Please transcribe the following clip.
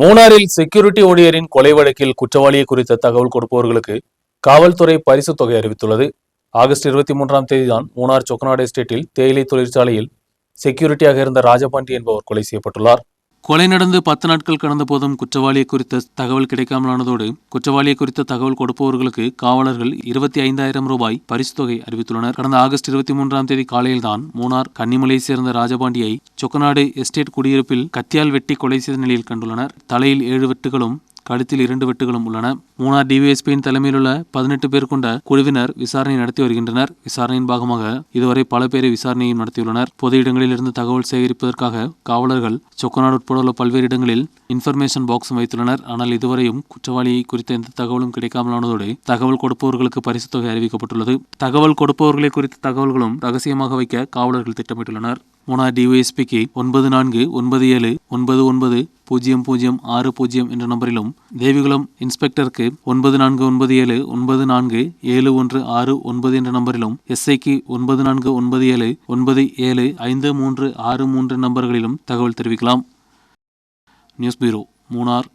மூணாரில் security ஊழியரின் கொலை வழக்கில் குற்றவாளியை குறித்த தகவல் கொடுப்பவர்களுக்கு காவல்துறை பரிசுத் தொகை அறிவித்துள்ளது. ஆகஸ்ட் இருபத்தி மூன்றாம் தேதிதான் மூணார் சொக்கநாடு எஸ்டேட்டில் தேயிலை தொழிற்சாலையில் செக்யூரிட்டியாக இருந்த ராஜபாண்டி என்பவர் கொலை செய்யப்பட்டுள்ளார். கொலை நடந்து பத்து நாட்கள் கடந்த போதும் குற்றவாளியை குறித்த தகவல் கிடைக்காமலானதோடு குற்றவாளியை குறித்த தகவல் கொடுப்பவர்களுக்கு காவலர்கள் இருபத்தி ஐந்தாயிரம் ரூபாய் பரிசு தொகை அறிவித்துள்ளனர். கடந்த ஆகஸ்ட் இருபத்தி மூன்றாம் தேதி காலையில்தான் மூணார் கன்னிமலையை சேர்ந்த ராஜபாண்டியை சொக்கநாடு எஸ்டேட் குடியிருப்பில் கத்தியால் வெட்டி கொலை செய்த நிலையில் கண்டுள்ளனர். தலையில் ஏழு வெட்டுகளும் கழுத்தில் இரண்டு வெட்டுகளும் உள்ளன. மூணார் டிவிஎஸ்பியின் தலைமையிலுள்ள பதினெட்டு பேர் கொண்ட குழுவினர் விசாரணை நடத்தி வருகின்றனர். விசாரணையின் பாகமாக இதுவரை பல பேரை விசாரணையும் நடத்தியுள்ளனர். பொது இடங்களில் இருந்து தகவல் சேகரிப்பதற்காக காவலர்கள் சொக்கநாடு உட்பட உள்ள பல்வேறு இடங்களில் இன்ஃபர்மேஷன் பாக்ஸ் வைத்துள்ளனர். ஆனால் இதுவரையும் குற்றவாளியை குறித்த எந்த தகவலும் கிடைக்காமலானதோடு தகவல் கொடுப்பவர்களுக்கு பரிசு தொகை அறிவிக்கப்பட்டுள்ளது. தகவல் கொடுப்பவர்களை குறித்த தகவல்களும் ரகசியமாக வைக்க காவலர்கள் திட்டமிட்டுள்ளனர். மூணார் டிஒய்எஸ்பிக்கு ஒன்பது நான்கு ஒன்பது ஏழு ஒன்பது ஒன்பது பூஜ்ஜியம் பூஜ்ஜியம் ஆறு பூஜ்ஜியம் என்ற நம்பரிலும் தேவிகுளம் இன்ஸ்பெக்டருக்கு ஒன்பது நான்கு ஒன்பது ஏழு ஒன்பது நான்கு ஏழு ஒன்று ஆறு ஒன்பது என்ற நம்பரிலும் எஸ்ஐக்கு ஒன்பது நான்கு ஒன்பது ஏழு ஒன்பது ஏழு ஐந்து மூன்று ஆறு மூன்று நம்பர்களிலும் தகவல் தெரிவிக்கலாம். News bureau Munnar.